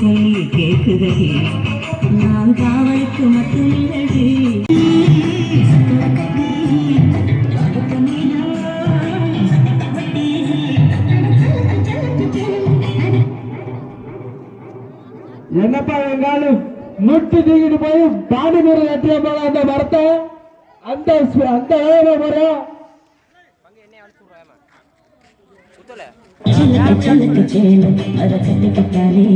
சொல்லி கேட்குதடி நான் காவலுக்கு மட்டும் இல்லடி. என்னப்பா எங்காலும் முட்டு தூக்கிட்டு போய் பாடி முறை ஏற்றிய போல அந்த மரத்தை? அந்த அந்த வேலை முறையும் சிலுக்கு சிலுக்கு சேல அத கட்டிக்கிட்டாலே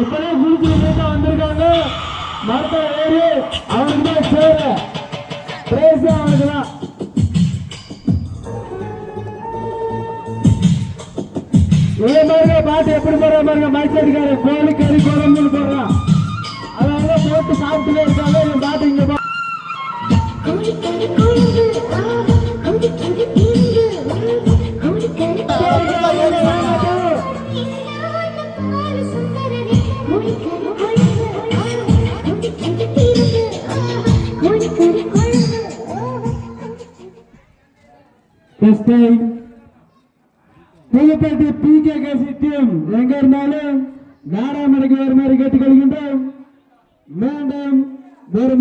இப்பதான் குளிச்சு வந்திருக்காங்க. மரத்தை ஏறி அவனுக்கு பாட்டு எப்படி போடுற பாருங்க மைசடிக்காரு கோழி கறி குழம்புன்னு போடுறான் அதனால போட்டு சாப்பிட்டுலே இருக்காங்க என் பாட்டு இங்க This time, Pudupettai PKKC team எங்க இருந்தாலும் நாடாமடைக்கு வேறு மாதிரி கேட்டுக்கொள்கின்றோம். மீண்டும் ஒரு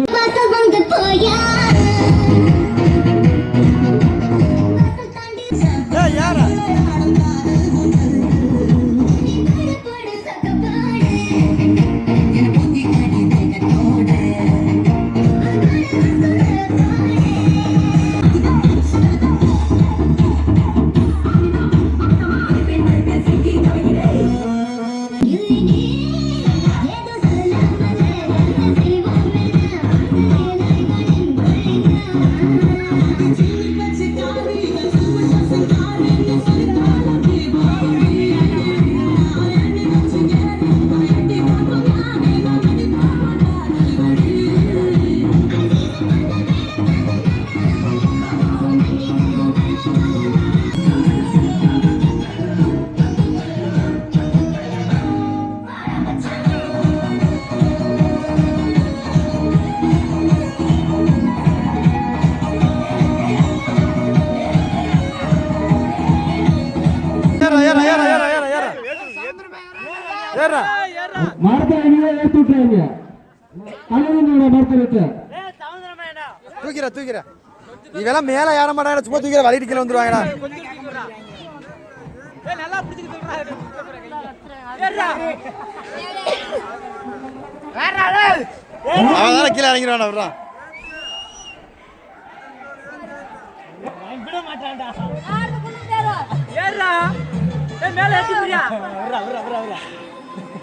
மரத்தை எங்கேயோ ஏற்றி விட்டுறாங்க அழுகுனோட மரத்தை விட்டு தூக்கிற தூக்கிற இவெல்லாம் மேல ஏற மாட்டாங்கடா சும்மா தூக்கிற வலிட்டு கீழே வந்துருவாங்கடா அவன் தானே கீழே இறங்கிடுவான் நிற்கிறீங்க முட்டத்தைங்க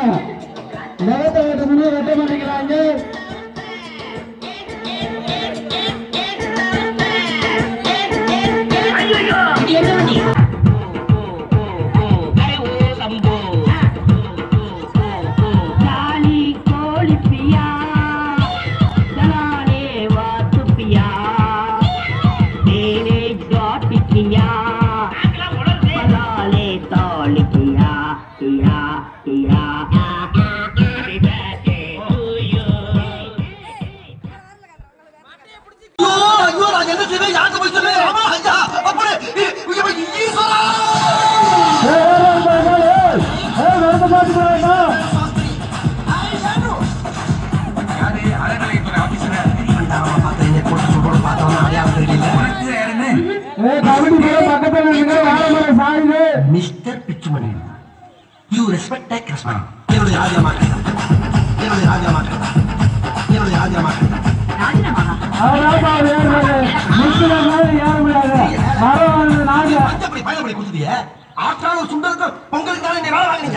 না mister Pichumani. You respect respect என்னுடைய ராஜினாமா என்னுடைய ராஜினாமா என்னுடைய ராஜினாமா ஒரு சுண்டலுக்கு பொங்கலுக்கு தானே வாங்கினீங்க?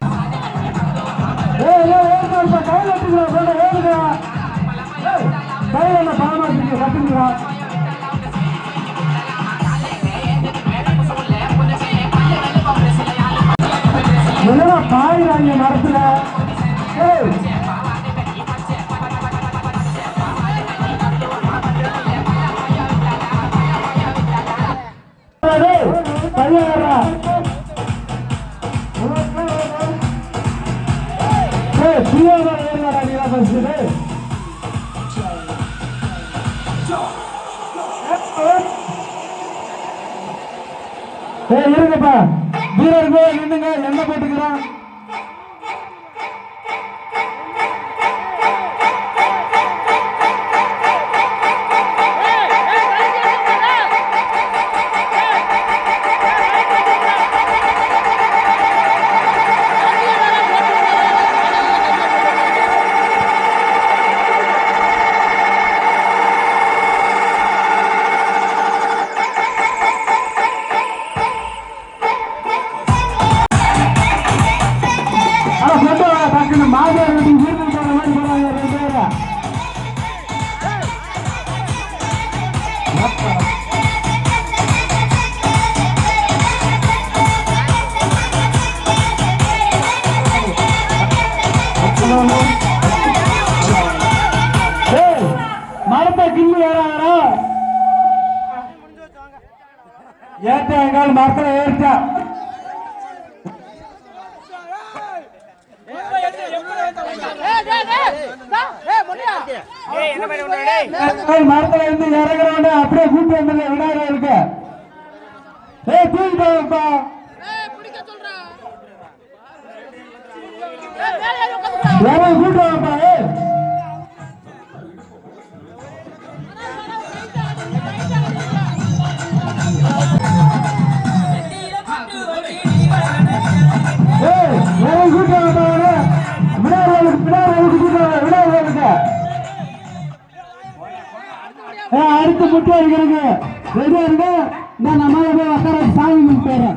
என்னடா பாயிராங்க மரத்துல ஏய் இருங்கப்பா. வீரர்கள் நின்னுங்க. எண்ணெய் போட்டுக்கிறான் கொண்டு வா டக்குன்னு போற மாதிரி போறாங்க ரெண்டு பேரை மரத்தை கிள்ளி ஏறாதடா ஏற்ற எங்கால் மரத்துல ஏற்ற மரத்துல இருந்து இறங்குறவன அப்படியே கூட்டு வந்து விநாயகருக்கு ஏய் தூக்கி போப்பா யாரும் கூட்டு வாப்பா அடுத்து முட்டை இருக்கிறது. ரெடியா இருங்க. நான் நம்ம போய் உட்கார சாமி போறேன்